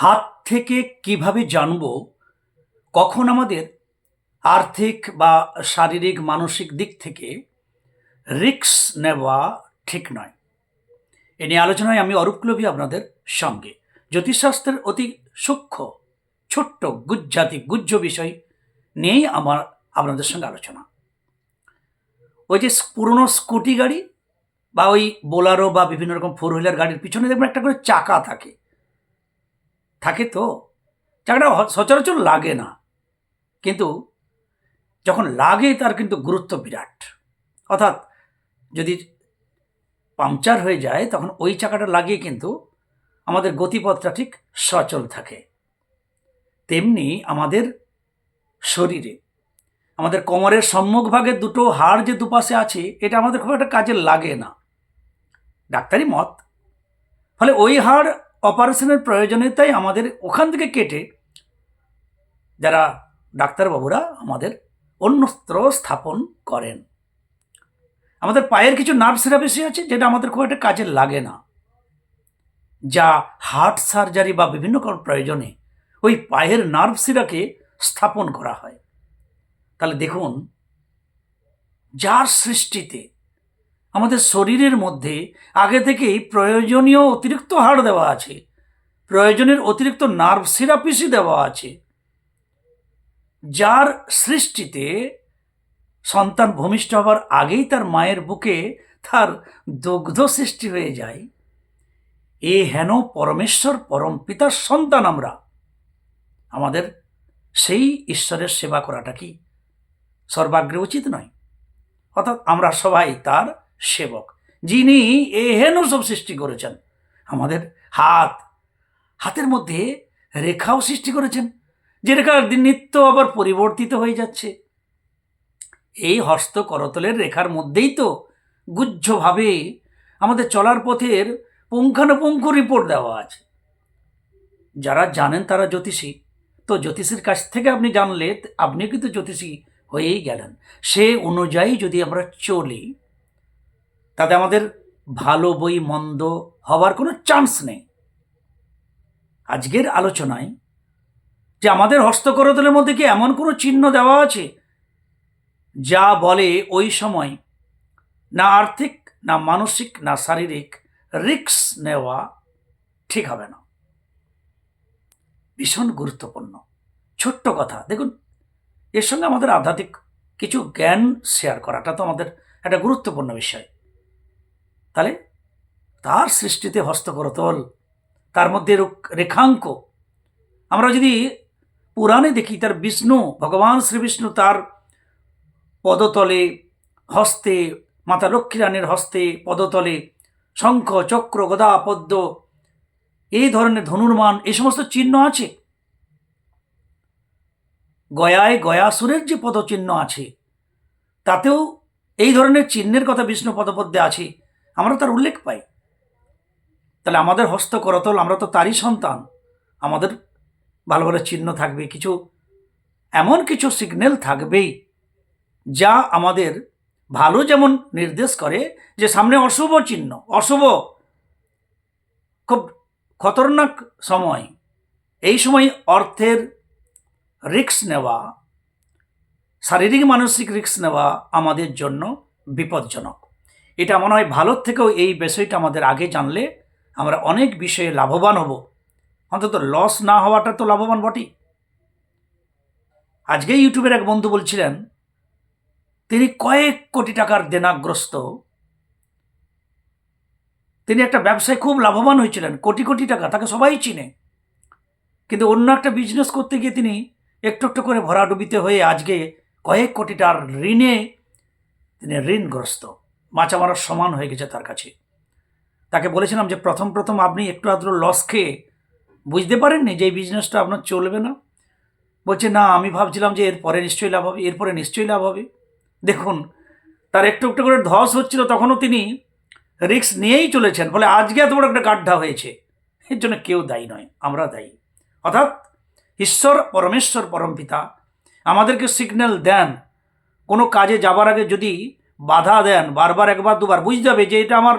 হাত থেকে কীভাবে জানব? কখন আমাদের আর্থিক বা শারীরিক, মানসিক দিক থেকে রিস্ক নেওয়া ঠিক নয়? এ নিয়ে আলোচনায় আমি অরূপ আপনাদের সঙ্গে। জ্যোতিষশাস্ত্রের অতি সূক্ষ্ম, ছোট্ট, গুজ্জাতি, গুজ্জ বিষয় নিয়েই আমার আপনাদের সঙ্গে আলোচনা। ওই যে পুরনো স্কুটি গাড়ি বা ওই বোলারো বা বিভিন্ন রকম ফোর হুইলার গাড়ির পিছনে দেখবেন একটা করে চাকা থাকে। থাকে তো? চাকাটা সচরাচর লাগে না। কিন্তু যখন লাগে তার কিন্তু গুরুত্ব বিরাট। অর্থাৎ যদি পাংচার হয়ে যায় তখন ওই চাকাটা লাগিয়ে কিন্তু আমাদের গতিপথটা ঠিক সচল থাকে। তেমনি আমাদের শরীরে, আমাদের কোমরের সম্মুখভাগের দুটো হাড় যে দুপাশে আছে, এটা আমাদের খুব একটা কাজে লাগে না। ডাক্তারি মত। ফলে ওই হাড় অপারেশনের প্রয়োজনীয়তাই আমাদের ওখান থেকে কেটে যারা ডাক্তারবাবুরা আমাদের অন্যত্র স্থাপন করেন। আমাদের পায়ের কিছু নার্ভ সিরাপিসি আছে যেটা আমাদের খুব একটা কাজে লাগে না। যা হার্ট সার্জারি বা বিভিন্ন প্রয়োজনে ওই পায়ের নার্ভ সিরাকে স্থাপন করা হয়। তাহলে দেখুন, যার সৃষ্টিতে আমাদের শরীরের মধ্যে আগে থেকেই প্রয়োজনীয় অতিরিক্ত হাড় দেওয়া আছে। প্রয়োজনের অতিরিক্ত নার্ভ সিরাপিসি দেওয়া আছে। যার সৃষ্টিতে সন্তান ভূমিষ্ঠ হবার আগেই তার মায়ের বুকে তার দুগ্ধ সৃষ্টি হয়ে যায়। এ হেন পরমেশ্বর পরম পিতার সন্তান আমরা। আমাদের সেই ঈশ্বরের সেবা করাটা কি? সর্বাগ্রে উচিত নয়। অর্থাৎ আমরা সবাই তার সেবক, যিনি এ হেন সব সৃষ্টি করেছেন। আমাদের হাত, হাতের মধ্যে রেখাও সৃষ্টি করেছেন, যে রেখা নিত্য আবার পরিবর্তিত হয়ে যাচ্ছে। এই হস্ত করতলের রেখার মধ্যেই তো গুজ্জভাবে আমাদের চলার পথের পুঙ্খানুপুঙ্খ রিপোর্ট দেওয়া আছে। যারা জানেন তারা জ্যোতিষী। তো জ্যোতিষীর কাছ থেকে আপনি জানলে আপনি কিন্তু জ্যোতিষী হয়েই গেলেন। সে অনুযায়ী যদি আমরা চলি তাতে আমাদের ভালো বই, মন্দ হওয়ার কোনো চান্স নেই। আজকের আলোচনায় যে আমাদের হস্তকরতলের মধ্যে কি এমন কোনো চিহ্ন দেওয়া আছে? যা বলে ওই সময় না আর্থিক, না মানসিক, না শারীরিক রিস্ক নেওয়া ঠিক হবে না। ভীষণ গুরুত্বপূর্ণ। ছোট্ট কথা। দেখুন, এর সঙ্গে আমাদের আধ্যাত্মিক কিছু জ্ঞান শেয়ার করাটা তো আমাদের একটা গুরুত্বপূর্ণ বিষয়। তাহলে তার সৃষ্টিতে হস্তকরতল তার মধ্যে রেখাঙ্ক। আমরা যদি পুরাণে দেখি, তার বিষ্ণু, ভগবান শ্রীবিষ্ণু তার পদতলে, হস্তে, মাতা লক্ষ্মী রানীর হস্তে পদতলে, শঙ্খ, চক্র, গদা, পদ্ম, এই ধরনের ধনুর্মান এই সমস্ত চিহ্ন আছে। গয়ায় গয়াসুরের যে পদচিহ্ন আছে, তাতেও এই ধরনের চিহ্নের কথা বিষ্ণু পদপদ্মে আছে। আমরা তার উল্লেখ পাই। তাহলে আমাদের হস্ত করতল আমরা তো তারই সন্তান। আমাদের ভালো ভালো চিহ্ন থাকবে, কিছু এমন কিছু সিগন্যাল থাকবেই যা আমাদের ভালো যেমন নির্দেশ করে যে সামনে অশুভ চিহ্ন, অশুভ। খুব খতরনাক সময়। এই সময় অর্থের রিস্ক নেওয়া, শারীরিক মানসিক রিস্ক নেওয়া আমাদের জন্য বিপজ্জনক। এটা মনে হয় ভালোর থেকেও এই বিষয়টা আমাদের আগে জানলে আমরা অনেক বিষয়ে লাভবান হব। অন্তত লস না হওয়াটা তো লাভবান বটেই। আজকে ইউটিউবের এক বন্ধু বলছিলেন, তিনি কয়েক কোটি টাকার দেনাগ্রস্ত। তিনি একটা ব্যবসায় খুব লাভবান হয়েছিলেন, কোটি কোটি টাকা, তাকে সবাই চিনে। কিন্তু অন্য একটা বিজনেস করতে গিয়ে তিনি একটু একটু করে ভরাডুবিতে হয়ে আজকে কয়েক কোটি টাকার ঋণে তিনি ঋণগ্রস্ত। মাচা মারার সমান হয়ে গেছে তার কাছে। তাকে বলেছিলাম যে, প্রথম প্রথম আপনি একটু আধটু লস খেয়ে বুঝতে পারেননি যে এই বিজনেসটা আপনার চলবে না? বলছে, না, আমি ভাবছিলাম যে এরপরে নিশ্চয়ই লাভ হবে এরপরে নিশ্চয়ই লাভ হবে। দেখুন, তার একটু একটু করে ধস হচ্ছিল, তখনও তিনি রিস্ক নিয়েই চলেছেন, ফলে আজকে এত বড় একটা গাড্ডা হয়েছে। এর জন্য কেউ দায়ী নয়, আমরা দায়ী। অর্থাৎ, ঈশ্বর, পরমেশ্বর পরমপিতা আমাদেরকে সিগন্যাল দেন, কোনো কাজে যাবার আগে যদি বাধা দেন, বারবার একবার, দুবার। বুঝতে হবে যে এটা আমার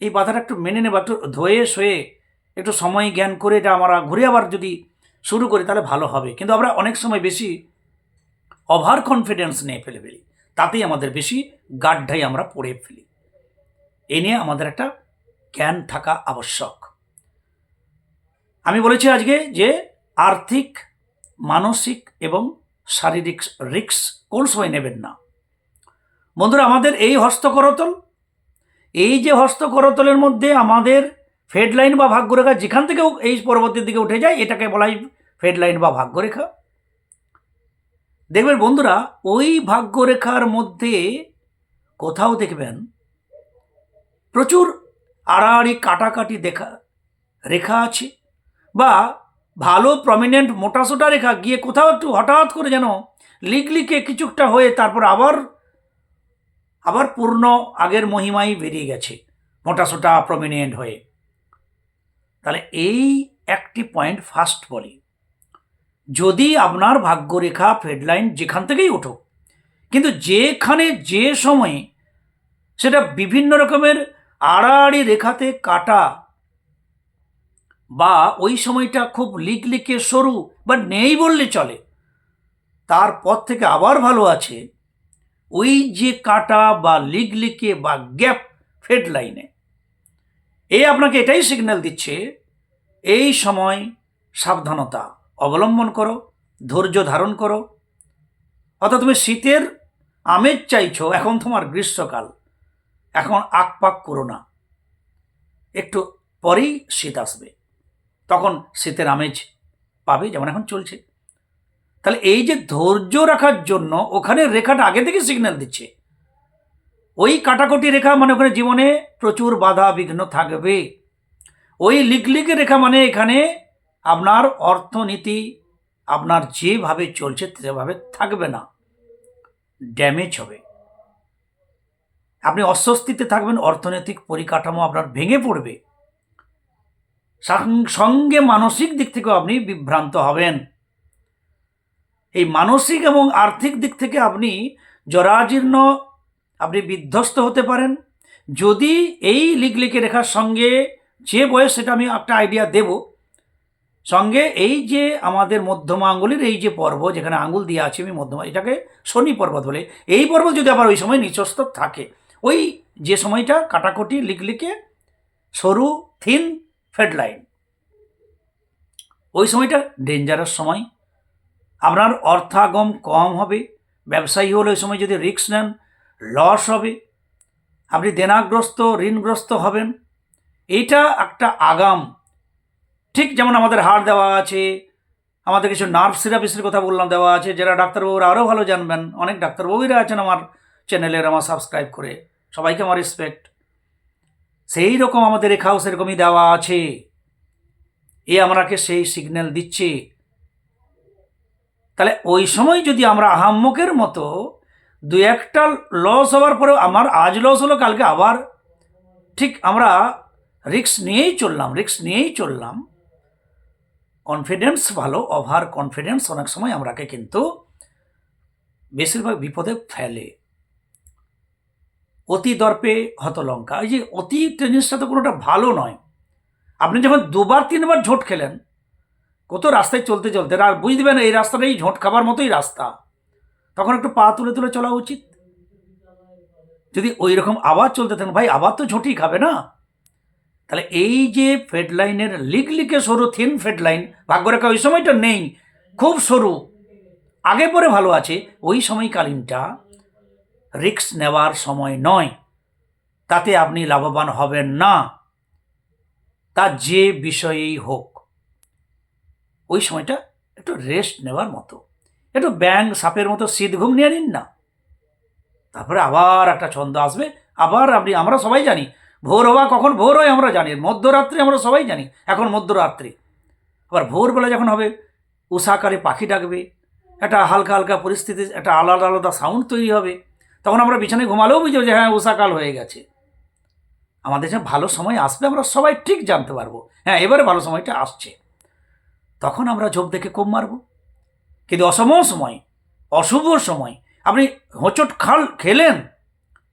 এই বাধাটা একটু মেনে নেবা একটু ধোয়ে সয়ে একটু সময়, জ্ঞান করে এটা আমরা ঘুরে আবার যদি শুরু করি, তাহলে ভালো হবে। কিন্তু আমরা অনেক সময় বেশি ওভার কনফিডেন্স নিয়ে ফেলে ফেলি। তাতেই আমাদের বেশি গাড্ডাই আমরা পড়ে ফেলি। এ নিয়ে আমাদের একটা জ্ঞান থাকা আবশ্যক। আমি বলেছি আজকে যে আর্থিক, মানসিক এবং শারীরিক রিক্স কোন সময় নেবেন না। বন্ধুরা, আমাদের এই হস্তকরতল, এই যে হস্তকরতলের মধ্যে আমাদের ফেডলাইন বা ভাগ্যরেখা যেখান থেকেও এই পরবর্তীর দিকে উঠে যায়, এটাকে বলা হয় ফেডলাইন বা ভাগ্যরেখা। দেখবেন বন্ধুরা, ওই ভাগ্যরেখার মধ্যে কোথাও দেখবেন প্রচুর আড়াআড়ি কাটাকাটি দেখা, রেখা আছে বা ভালো প্রমিনেন্ট মোটাসোটা রেখা গিয়ে কোথাও একটু হঠাৎ করে যেন লিকলিকে কিছুটা হয়ে তারপর আবার আবার পূর্ণ আগের মহিমাই বেরিয়ে গেছে, মোটাসোটা প্রমিনেন্ট হয়ে। তাহলে এই একটি পয়েন্ট ফার্স্ট বলি। যদি আপনার ভাগ্যরেখা ফেডলাইন যেখান থেকেই উঠুক, কিন্তু যেখানে যে সময়ে সেটা বিভিন্ন রকমের আড়াআড়ি রেখাতে কাটা বা ওই সময়টা খুব লিকলিকে সরু বা নেই বললে চলে তার তারপর থেকে আবার ভালো আছে ওই যে কাটা বা লিকলিকে বা গ্যাপ ফেড লাইনে এ আপনাকে এটাই সিগন্যাল দিচ্ছে, এই সময় সাবধানতা অবলম্বন করো, ধৈর্য ধারণ করো। অর্থাৎ তুমি শীতের আমেজ চাইছো, এখন তোমার গ্রীষ্মকাল, এখন আকপাক করো না। একটু পরেই শীত আসবে, তখন শীতের আমেজ পাবে, যেমন এখন চলছে। তাহলে এই যে ধৈর্য রাখার জন্য ওখানে রেখাটা আগে থেকে সিগন্যাল দিচ্ছে। ওই কাটাকুটি রেখা মানে ওখানে জীবনে প্রচুর বাধা বিঘ্ন থাকবে। ওই লিগলিগে রেখা মানে এখানে আপনার অর্থনীতি আপনার যেভাবে চলছে সেভাবে থাকবে না। ড্যামেজ হবে। আপনি অস্বস্তিতে থাকবেন, অর্থনৈতিক পরিকাঠামো আপনার ভেঙে পড়বে। সঙ্গে মানসিক দিক থেকেও আপনি বিভ্রান্ত হবেন। এই মানসিক এবং আর্থিক দিক থেকে আপনি জরাজীর্ণ, আপনি বিধ্বস্ত হতে পারেন। যদি এই লিগলিকে রেখার সঙ্গে যে বয়স সেটা আমি একটা আইডিয়া দেব, সঙ্গে এই যে আমাদের মধ্যমা আঙ্গুলির এই যে পর্ব যেখানে আঙ্গুল দিয়ে আছে আমি মধ্যমা, এটাকে শনি পর্বত বলে। এই পর্বত যদি আবার ওই সময় নিচস্ত থাকে, ওই যে সময়টা কাটাকুটি লিকলিকে সরু থিন ফেড লাইন ওই সময়টা ডেঞ্জারাস সময়। আপনার অর্থাগম কম হবে, ব্যবসায়ী হলে ওই সময় যদি রিস্ক নেন লস হবে, আপনি দেনাগ্রস্ত, ঋণগ্রস্ত হবেন। এইটা একটা আগাম। ঠিক যেমন আমাদের হাড় দেওয়া আছে, আমাদের কিছু নার্ভ সিরাপিসের কথা বললাম, দেওয়া আছে, যারা ডাক্তারবাবুরা আরও ভালো জানবেন, অনেক ডাক্তারবাবুরা আছেন আমার চ্যানেলের আমার সাবস্ক্রাইব করে। সবাইকে আমার রেসপেক্ট সেই রকম আমাদের রেখাও সেরকমই দেওয়া আছে। এ আমাকে সেই সিগন্যাল দিচ্ছে। তাহলে ওই সময় যদি আমরা আহাম্মকের মতো দু একটা লস হওয়ার পরেও আমার আজ লস হলো, কালকে আবার, ঠিক আমরা রিস্ক নিয়েই চললাম রিক্স নিয়েই চললাম কনফিডেন্স ভালো ওভার কনফিডেন্স অনেক সময় আমরাকে কিন্তু বেশিরভাগ বিপদে ফেলে। অতি দর্পে হতলঙ্কা, এই যে অতি জিনিসটা তো কোনোটা ভালো নয়। আপনি যখন দুবার, তিনবার ঝোট খেলেন কত রাস্তায় চলতে চলতে, আর বুঝতে বুঝবেন এই রাস্তাটাই ঝোঁট খাবার মতোই রাস্তা। তখন একটু পা তুলে তুলে চলা উচিত। যদি ওই রকম আবার চলতে থাকেন ভাই আবার তো ঝোঁটি খাবে না। তাহলে এই যে ফেড লাইনের লিক লিকে সরু থিন ফেড লাইন, ভাগ্যরেখা ওই সময়টা নেই, খুব সরু। আগে পরে ভালো আছে, ওই সময়কালীনটা রিস্ক নেওয়ার সময় নয়। তাতে আপনি লাভবান হবেন না। তা যে বিষয়েই হোক। ওই সময়টা একটু রেস্ট নেওয়ার মতো। একটু ব্যাং সাপের মতো শীত ঘুম নিয়ে নিন না। তারপরে আবার একটা ছন্দ আসবে। আবার আপনি, আমরা সবাই জানি, ভোর হওয়া কখন ভোর হয় আমরা জানি, মধ্যরাত্রি আমরা সবাই জানি, এখন মধ্যরাত্রি। আবার ভোরবেলা যখন হবে উষাকারে পাখি ডাকবে, একটা হালকা হালকা পরিস্থিতি, একটা আলাদা আলাদা সাউন্ড তৈরি হবে, তখন আমরা বিছানায় ঘুমালেও বুঝব যে হ্যাঁ উষাকাল হয়ে গেছে। আমাদের যে ভালো সময় আসবে, আমরা সবাই ঠিক জানতে পারব। হ্যাঁ এবারে ভালো সময়টা আসছে। তখন আমরা ঝোপ দেখে কম মারব। কিন্তু অসম সময়, অশুভ সময়, আপনি হোঁচট খাল খেলেন,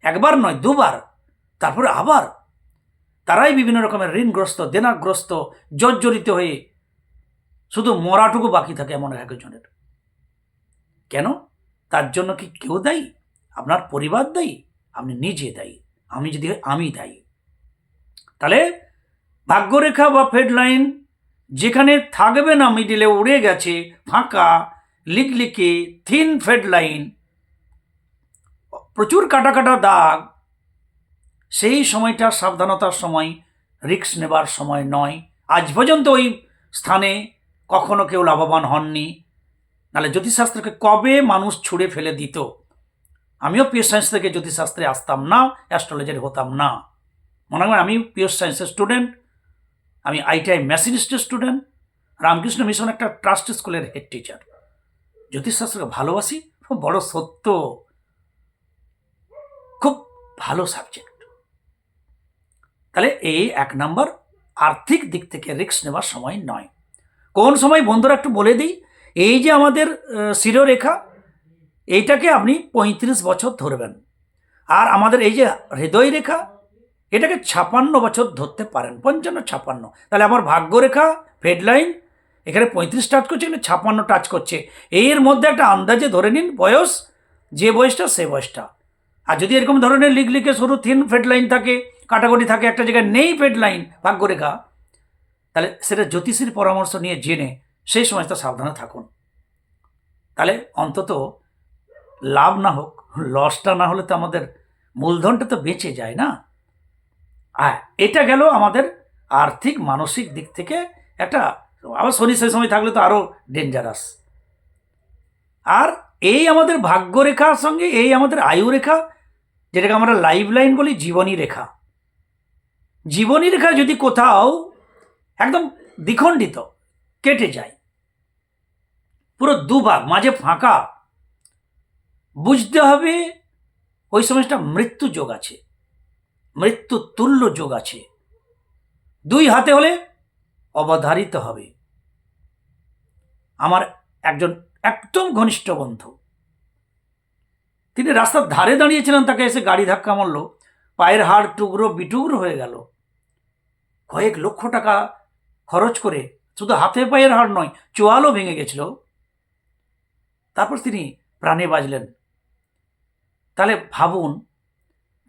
একবার নয়, দুবার, তারপরে আবার। তারাই বিভিন্ন রকমের ঋণগ্রস্ত, দেনাগ্রস্ত, জর্জরিত হয়ে শুধু মরাটুকু বাকি থাকে এমন এক একজনের। কেন? তার জন্য কি কেউ দায়ী? আপনার পরিবার দায়ী? আপনি নিজে দায়ী। আমি যদি, আমি দায়ী। তাহলে ভাগ্যরেখা বা ফেড লাইন যেখানে থাকবে না মিডিলে উড়ে গেছে, ফাঁকা, লিকলিকে থিন ফেড লাইন প্রচুর কাটা কাটা দাগ। সেই সময়টা সাবধানতার সময় রিস্ক নেবার সময় নয়। আজ পর্যন্ত ওই স্থানে কখনো কেউ লাভবান হননি। নাহলে জ্যোতিষশাস্ত্রকে কবে মানুষ ছুঁড়ে ফেলে দিত? আমিও পিওর সায়েন্স থেকে জ্যোতিষশাস্ত্রে আসতাম না অ্যাস্ট্রোলজার হতাম না। মনে হয় আমি পিওর সায়েন্সের স্টুডেন্ট আমি আইটিআই মেশিনিস্টের স্টুডেন্ট রামকৃষ্ণ মিশন একটা ট্রাস্ট স্কুলের হেড টিচার জ্যোতিষশাস্ত্রকে ভালোবাসি, খুব বড় সত্য। খুব ভালো সাবজেক্ট তাহলে এই এক নম্বর, আর্থিক দিক থেকে রিস্ক নেওয়ার সময় নয়। কোন সময় বন্ধুরা একটু বলে দিই, এই যে আমাদের শিরোরেখা, এইটাকে আপনি পঁয়ত্রিশ বছর ধরবেন। আর আমাদের এই যে হৃদয় রেখা এটাকে ছাপান্ন বছর ধরতে পারেন, পঞ্চান্ন, ছাপান্ন। তাহলে আমার ভাগ্যরেখা ফেডলাইন এখানে পঁয়ত্রিশ টাচ করছে, এখানে ছাপান্ন টাচ করছে। এর মধ্যে একটা আন্দাজে ধরে নিন বয়স, যে বয়সটা সে বয়সটা। আর যদি এরকম ধরনের লিখ লিখে শুরু থিন ফেডলাইন থাকে কাটাকুটি থাকে, একটা জায়গায় নেই ফেডলাইন ভাগ্যরেখা, তাহলে সেটা জ্যোতিষীর পরামর্শ নিয়ে জেনে সেই সময়টা সাবধানে থাকুন। তাহলে অন্তত লাভ না হোক, লসটা না হলে তো আমাদের মূলধনটা তো বেঁচে যায় না। আর এটা গেল আমাদের আর্থিক, মানসিক দিক থেকে একটা, আবার শরীর সেই সময় থাকলে তো আরও ডেঞ্জারাস আর এই আমাদের ভাগ্যরেখার সঙ্গে এই আমাদের আয়ু রেখা যেটাকে আমরা লাইফ লাইন বলি, জীবনী রেখা। জীবনী রেখা যদি কোথাও একদম দ্বিখণ্ডিত, কেটে যায়, পুরো দুভাগ, মাঝে ফাঁকা, বুঝতে হবে ওই সময়টা মৃত্যু যোগ আছে। মৃত্যু তুল্য যোগ আছে। দুই হাতে হলে অবধারিত হবে। আমার একজন একদম ঘনিষ্ঠ বন্ধু। তিনি রাস্তার ধারে দাঁড়িয়েছিলেন, তাকে এসে গাড়ি ধাক্কা মারলো। পায়ের হাড় টুকরো বিটুকরো হয়ে গেল। কয়েক লক্ষ টাকা খরচ করে শুধু হাতে পায়ের হাড় নয়, চোয়ালও ভেঙে গেছিল। তারপর তিনি প্রাণে বাজলেন তাহলে ভাবুন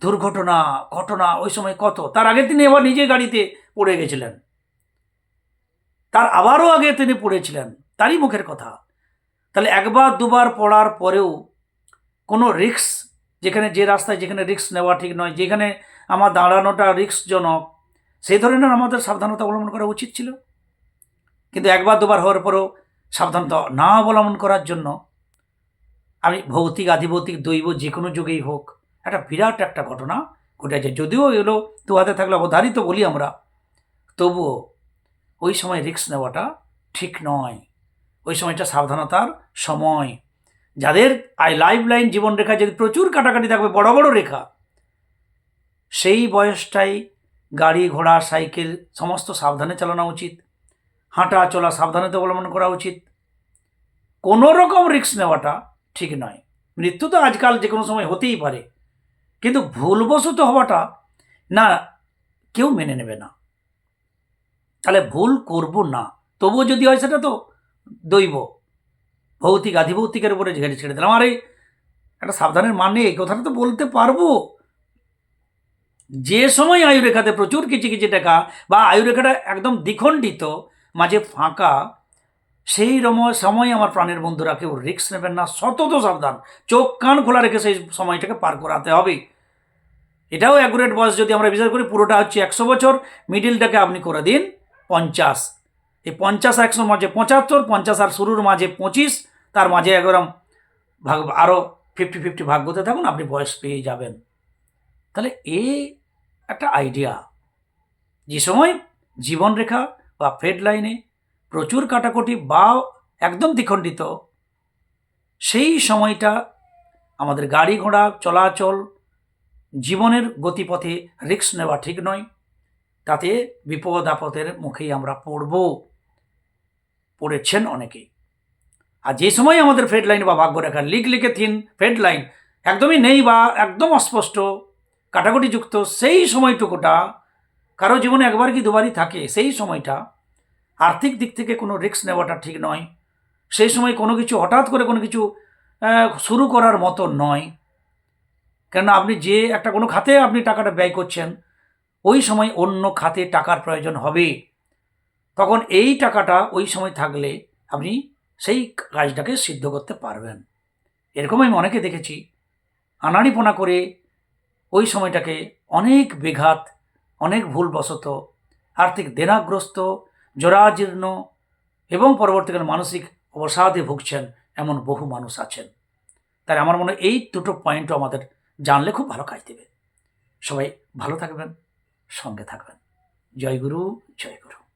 দুর্ঘটনা, ঘটনা, ওই সময় কত? তার আগে তিনি আবার নিজে গাড়িতে পড়ে গেছিলেন। তার আবারও আগে তিনি পড়েছিলেন। তারই মুখের কথা। তাহলে একবার, দুবার পড়ার পরেও কোনো রিক্স যেখানে, যে রাস্তায় যেখানে রিক্স নেওয়া ঠিক নয়, যেখানে আমার দাঁড়ানোটা রিস্কজনক সেই ধরনের আমাদের সাবধানতা অবলম্বন করা উচিত ছিল। কিন্তু একবার, দুবার হওয়ার পরেও সাবধানতা না অবলম্বন করার জন্য আমি ভৌতিক, আধিভৌতিক, দৈব যে কোনো যুগেই হোক একটা বিরাট একটা ঘটনা ঘটেছে। যদিও এগুলো দু হাতে থাকলে অবধারিত বলি আমরা, তবুও ওই সময় রিস্ক নেওয়াটা ঠিক নয়। ওই সময়টা সাবধানতার সময়। যাদের আই লাইফ লাইন জীবন রেখা যদি প্রচুর কাটাকাটি থাকবে, বড় বড় রেখা, সেই বয়সটাই গাড়ি, ঘোড়া, সাইকেল সমস্ত সাবধানে চালানো উচিত। হাঁটা, চলা সাবধানতা অবলম্বন করা উচিত। কোনো রকম রিস্ক নেওয়াটা ঠিক নয়। মৃত্যু তো আজকাল যে কোনো সময় হতেই পারে। কিন্তু ভুলবশত হওয়াটা না, কেউ মেনে নেবে না। তাহলে ভুল করব না, তবুও যদি হয় সেটা তো দৈব। ভৌতিক, আধিভৌতিকের উপরে ঝেড়ে ছেড়ে দিলাম। আর, একটা সাবধানের মানে এই কথাটা তো বলতে পারব। যে সময় আয়ুরেখাতে প্রচুর কিছু কিছু টাকা বা আয়ুরেখাটা একদম দ্বিখণ্ডিত, মাঝে ফাঁকা সেই সময় আমার প্রাণের বন্ধুরা কেউ রিস্ক নেবেন না, সতত সাবধান। চোখ, কান খোলা রেখে সেই সময়টাকে পার করাতে হবে। এটাও অ্যাকুরেট বয়স যদি আমরা বিচার করি, পুরোটা হচ্ছে একশো বছর, মিডিলটাকে আপনি করে দিন পঞ্চাশ। এই পঞ্চাশ একশোর মাঝে পঁচাত্তর, পঞ্চাশ আর শুরুর মাঝে পঁচিশ, তার মাঝে একরম ভাগ আরও ফিফটি ফিফটি ভাগ করতে থাকুন, আপনি বয়স পেয়ে যাবেন। তাহলে এই একটা আইডিয়া যে সময় জীবনরেখা বা ফেড লাইনে প্রচুর কাটাকুটি বা একদম দ্বিখণ্ডিত, সেই সময়টা আমাদের গাড়ি ঘোড়া চলাচল জীবনের গতিপথে রিস্ক নেওয়া ঠিক নয়। তাতে বিপদ আপদের মুখেই আমরা পড়ব, পড়েছেন অনেকেই। আর যে সময় আমাদের ফেড লাইন বা ভাগ্যরেখা লিক লিখে থিন ফেড লাইন একদমই নেই বা একদম অস্পষ্ট, কাটাকুটিযুক্ত, সেই সময়টুকুটা কারও জীবনে একবার কি দুবারই থাকে, সেই সময়টা আর্থিক দিক থেকে কোনো রিস্ক নেওয়াটা ঠিক নয়। সেই সময় কোনো কিছু হঠাৎ করে কোনো কিছু শুরু করার মতো নয়। কেন আপনি যে একটা কোনো খাতে আপনি টাকাটা ব্যয় করছেন, ওই সময় অন্য খাতে টাকার প্রয়োজন হবে। তখন এই টাকাটা ওই সময় থাকলে আপনি সেই কাজটাকে সিদ্ধ করতে পারবেন। এরকম আমি অনেকে দেখেছি। আনাড়িপোনা করে ওই সময়টাকে অনেক বেঘাত, অনেক ভুলবশত আর্থিক দেনাগ্রস্ত জরাজীর্ণ এবং পরবর্তীকালে মানসিক অবসাদে ভুগছেন এমন বহু মানুষ আছেন। তাই আমার মনে হয় এই দুটো পয়েন্টও আমাদের জানলে খুব ভালো কাজ দেবে। সবাই ভালো থাকবেন, সঙ্গে থাকবেন। জয় গুরু জয় গুরু।